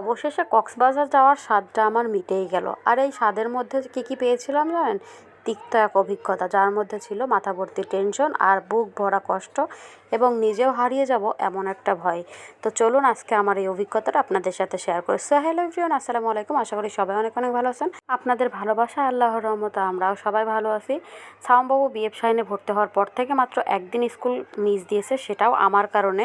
অবশেষে কক্সবাজার যাওয়ার স্বাদটা আমার মিটেই গেল। আর এই স্বাদের মধ্যে কী কী পেয়েছিলাম জানেন? তিক্ত এক অভিজ্ঞতা, যার মধ্যে ছিল মাথা ভর্তি টেনশন আর বুক ভরা কষ্ট এবং নিজেও হারিয়ে যাব এমন একটা ভয়। তো চলুন আজকে আমার এই অভিজ্ঞতাটা আপনাদের সাথে শেয়ার করি। সো হ্যালো আসসালামু আলাইকুম। আশা করি সবাই অনেক অনেক ভালো আছেন। আপনাদের ভালোবাসা, আল্লাহর রহমতে, আমরাও সবাই ভালো আছি। সামবাবু বিএফ সাইনে ভর্তি হওয়ার পর থেকে মাত্র একদিন স্কুল মিস দিয়েছে, সেটাও আমার কারণে।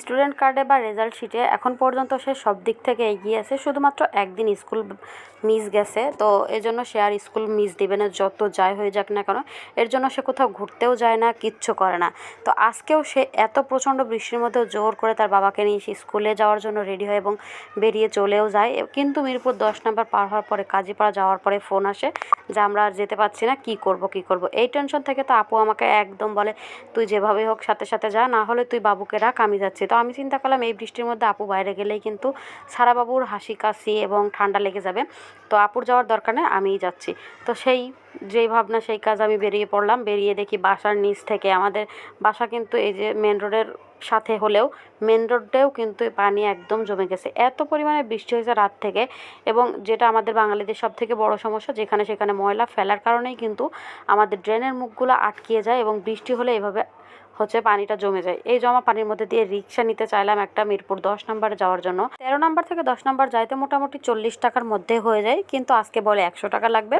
স্টুডেন্ট কার্ডে বা রেজাল্ট শিটে এখন পর্যন্ত সে সব দিক থেকে এগিয়ে আছে, শুধুমাত্র একদিন স্কুল মিস গেছে। তো এর জন্য সে আর স্কুল মিস দিবে না, যত যাই হয়ে যাক না কেন, এর জন্য সে কোথাও ঘুরতেও যায় না, কিচ্ছু করে না। তো আজকেও সে এত প্রচণ্ড বৃষ্টির মধ্যেও জোর করে তার বাবাকে নিয়ে সে স্কুলে যাওয়ার জন্য রেডি হয় এবং বেরিয়ে চলেও যায়। কিন্তু মিরপুর দশ নম্বর পার হওয়ার পরে, কাজীপাড়া যাওয়ার পরে ফোন আসে যে আমরা আর যেতে পারছি না, কী করব কী করব? এই টেনশন থেকে তো আপু আমাকে একদম বলে, তুই যেভাবে হোক সাথে সাথে যা, না হলে তুই বাবুকে রাখ, আমি যাচ্ছি। তো আমি চিন্তা করলাম এই বৃষ্টির মধ্যে আপু বাইরে গেলেই কিন্তু সারা বাবুর হাসি, কাশি এবং ঠান্ডা লেগে যাবে। তো আপুর যাওয়ার দরকার নেই, আমিই যাচ্ছি। তো সেই, যেই ভাবনা, সেই কাজ আমি বেরিয়ে পড়লাম। বেরিয়ে দেখি বাসার নিচ থেকে আমাদের বাসা কিন্তু এই যে মেন রোডের সাথে হলেও মেন রোডেও কিন্তু পানি একদম জমে গেছে। এত পরিমাণে বৃষ্টি হয়েছে রাত থেকে এবং যেটা আমাদের বাঙালিদের সব থেকে বড় সমস্যা, যেখানে সেখানে ময়লা ফেলার কারণেই কিন্তু আমাদের ড্রেনের মুখগুলো আটকিয়ে যায় এবং বৃষ্টি হলে এভাবে হচ্ছে পানিটা জমে যায়। এই জমা পানির মধ্যে দিয়ে রিক্সা নিতে চাইলাম একটা মিরপুর দশ নম্বরে যাওয়ার জন্য। তেরো নম্বর থেকে দশ নম্বর যাইতে মোটামুটি চল্লিশ টাকার মধ্যে হয়ে যায়, কিন্তু আজকে বলে একশো টাকা লাগবে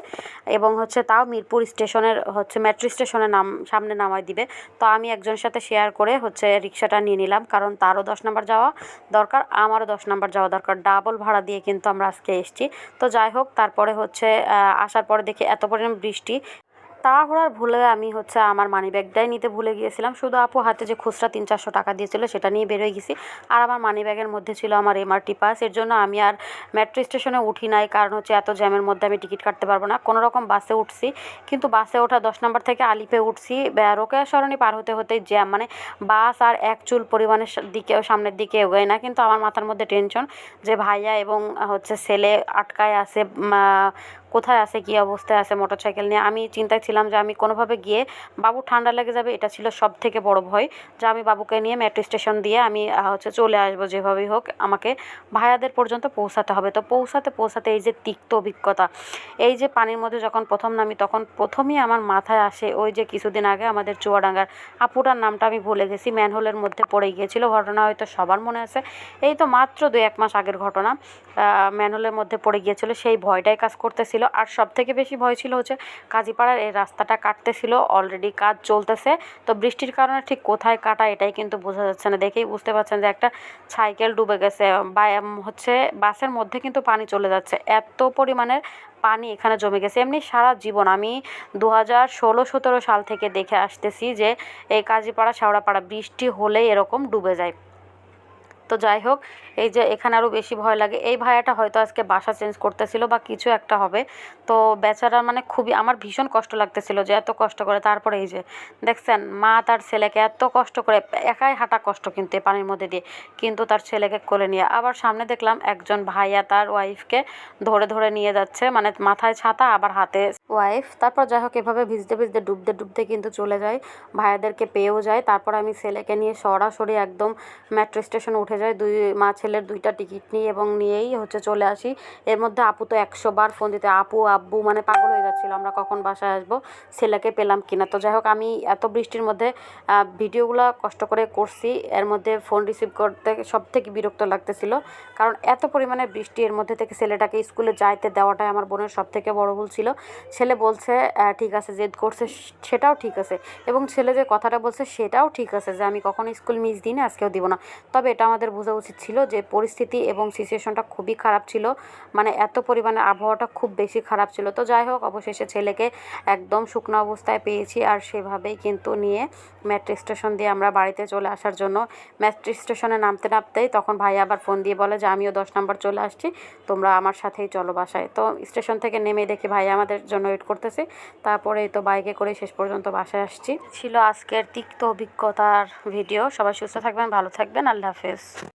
এবং হচ্ছে তাও মিরপুর স্টেশনের হচ্ছে মেট্রো স্টেশনের নাম, সামনে নামায় দিবে। তো আমি একজনের সাথে শেয়ার করে হচ্ছে রিক্সাটা নিয়ে নিলাম, কারণ তারও দশ নম্বর যাওয়া দরকার, আমারও দশ নম্বর যাওয়া দরকার। ডাবল ভাড়া দিয়ে কিন্তু আমরা আজকে এসেছি। তো যাই হোক, তারপরে হচ্ছে আসার পরে দেখি এত পরিমাণ বৃষ্টি। তাড়াহুড়ার ভুলে আমি হচ্ছে আমার মানি ব্যাগটাই নিতে ভুলে গিয়েছিলাম। শুধু আপু হাতে যে খুচরা তিন চারশো টাকা দিয়েছিল সেটা নিয়ে বেরোয় গেছি। আর আমার মানি ব্যাগের মধ্যে ছিল আমার এমআরটি পাস এর জন্য আমি আর মেট্রো স্টেশনে উঠি নাই, কারণ হচ্ছে এত জ্যামের মধ্যে আমি টিকিট কাটতে পারব না। কোনো রকম বাসে উঠছি, কিন্তু বাসে ওঠা দশ নম্বর থেকে আলিপে উঠছি। রোকেয়া সরণি পার হতে হতেই জ্যাম মানে বাস আর এক চুল পরিমাণের দিকেও সামনের দিকে এগোয় না। কিন্তু আমার মাথার মধ্যে টেনশন যে ভাইয়া এবং হচ্ছে ছেলে আটকায় আছে কোথায় আছে, কী অবস্থায় আছে মোটর সাইকেল নিয়ে, আমি চিন্তায় ছিলাম যে আমি কোনোভাবে গিয়ে বাবু ঠান্ডা লেগে যাবে, এটা ছিল সব থেকে বড় ভয়। যে আমি বাবুকে নিয়ে মেট্রো স্টেশন দিয়ে আমি হচ্ছে চলে আসব যেভাবেই হোক, আমাকে ভাইয়াদের পর্যন্ত পৌঁছাতে হবে। তো পৌঁছাতে পৌঁছাতে এই যে তিক্ত অভিজ্ঞতা, এই যে পানির মধ্যে যখন প্রথম নামি, তখন প্রথমেই আমার মাথায় আসে ওই যে কিছুদিন আগে আমাদের চুয়াডাঙ্গার আপুটার নামটা আমি ভুলে গেছি ম্যানহোলের মধ্যে পড়ে গিয়েছিল, ঘটনা হয়তো সবার মনে আছে। এই তো মাত্র দু এক মাস আগের ঘটনা ম্যানহোলের মধ্যে পড়ে গিয়েছিল, সেই ভয়টাই কাজ করতেছিল। আর সব থেকে বেশি ভয় ছিল হচ্ছে কাজীপাড়ার এই রাস্তাটা কাটতেছিল। অলরেডি কাজ চলতেছে। তো বৃষ্টির কারণে ঠিক কোথায় কাটা এটাই কিন্তু বোঝা যাচ্ছে না। দেখেই বুঝতে পারছেন যে একটা সাইকেল ডুবে গেছে। বা হচ্ছে বাসের মধ্যে কিন্তু পানি চলে যাচ্ছে। এত পরিমাণের পানি এখানে জমে গেছে। এমনি সারা জীবন আমি দু হাজার ষোলো সতেরো সাল থেকে দেখে আসতেছি যে এই কাজীপাড়া, শেওড়াপাড়া বৃষ্টি হলেই এরকম ডুবে যায়। তো যাই হোক, এই যে এখানে আরও বেশি ভয় লাগে। এই ভাইয়াটা হয়তো আজকে বাসা চেঞ্জ করতেছিল বা কিছু একটা হবে। তো বেচারা মানে খুবই, আমার ভীষণ কষ্ট লাগতেছিল যে এত কষ্ট করে। তারপরে এই যে, দেখছেন, মা তার ছেলেকে এত কষ্ট করে, একাই হাঁটা কষ্ট কিন্তু পানির মধ্যে দিয়ে, কিন্তু তার ছেলেকে কোলে নিয়ে। আবার সামনে দেখলাম একজন ভাইয়া তার ওয়াইফকে ধরে ধরে নিয়ে যাচ্ছে মানে মাথায় ছাতা, আবার হাতে ওয়াইফ তারপর যাই হোক, এভাবে ভিজতে ভিজতে, ডুবতে ডুবতে কিন্তু চলে যায়। ভাইয়াদেরকে পেয়েও যায়। তারপর আমি ছেলেকে নিয়ে সরাসরি একদম মেট্রো স্টেশনে উঠে যাই দুই, মা ছেলের দুইটা টিকিট নিই এবং নিয়েই হচ্ছে চলে আসি। এর মধ্যে আপু তো একশো বার ফোন দিতে, আপু, আব্বু মানে পাগল হয়ে যাচ্ছিল আমরা কখন বাসায় আসব, ছেলেকে পেলাম কিনা। তো যাই হোক আমি এত বৃষ্টির মধ্যে ভিডিওগুলো কষ্ট করে করছি, এর মধ্যে ফোন রিসিভ করতে সব থেকে বিরক্ত লাগতেছিল। কারণ এত পরিমাণে বৃষ্টি এর মধ্যে থেকে ছেলেটাকে স্কুলে যাইতে দেওয়াটাই আমার বোনের সব থেকে বড় ভুল ছিল। ছেলে বলছে ঠিক আছে, জেদ করছে, সেটাও ঠিক আছে। এবং ছেলে যে কথাটা বলছে, সেটাও ঠিক আছে যে, আমি কখনো স্কুল মিস দিই না আজকেও দিব না। তবে এটা আমাদের বোঝা উচিত ছিল যে, পরিস্থিতি এবং সিচুয়েশনটা খুবই খারাপ ছিল। মানে এত পরিমাণে আবহাওয়াটা খুব বেশি খারাপ ছিল। তো যাই হোক অবশেষে ছেলেকে একদম শুকনো অবস্থায় পেয়েছি আর সেভাবেই কিন্তু নিয়ে মেট্রো স্টেশন দিয়ে আমরা বাড়িতে চলে আসার জন্য মেট্রো স্টেশনে নামতে নামতেই তখন ভাই আবার ফোন দিয়ে বলে যে, আমিও দশ নম্বর চলে আসছি, তোমরা আমার সাথেই চলো বাসায়। তো স্টেশন থেকে নেমে দেখি ভাই আমাদের জন্য ওয়েট করতেছে। তারপরে তো বাইকে করে শেষ পর্যন্ত বাসায় আসছি। ছিল আজকের তিক্ত অভিজ্ঞতার ভিডিও সবাই সুস্থ থাকবেন, ভালো থাকবেন। আল্লাহ হাফেজ।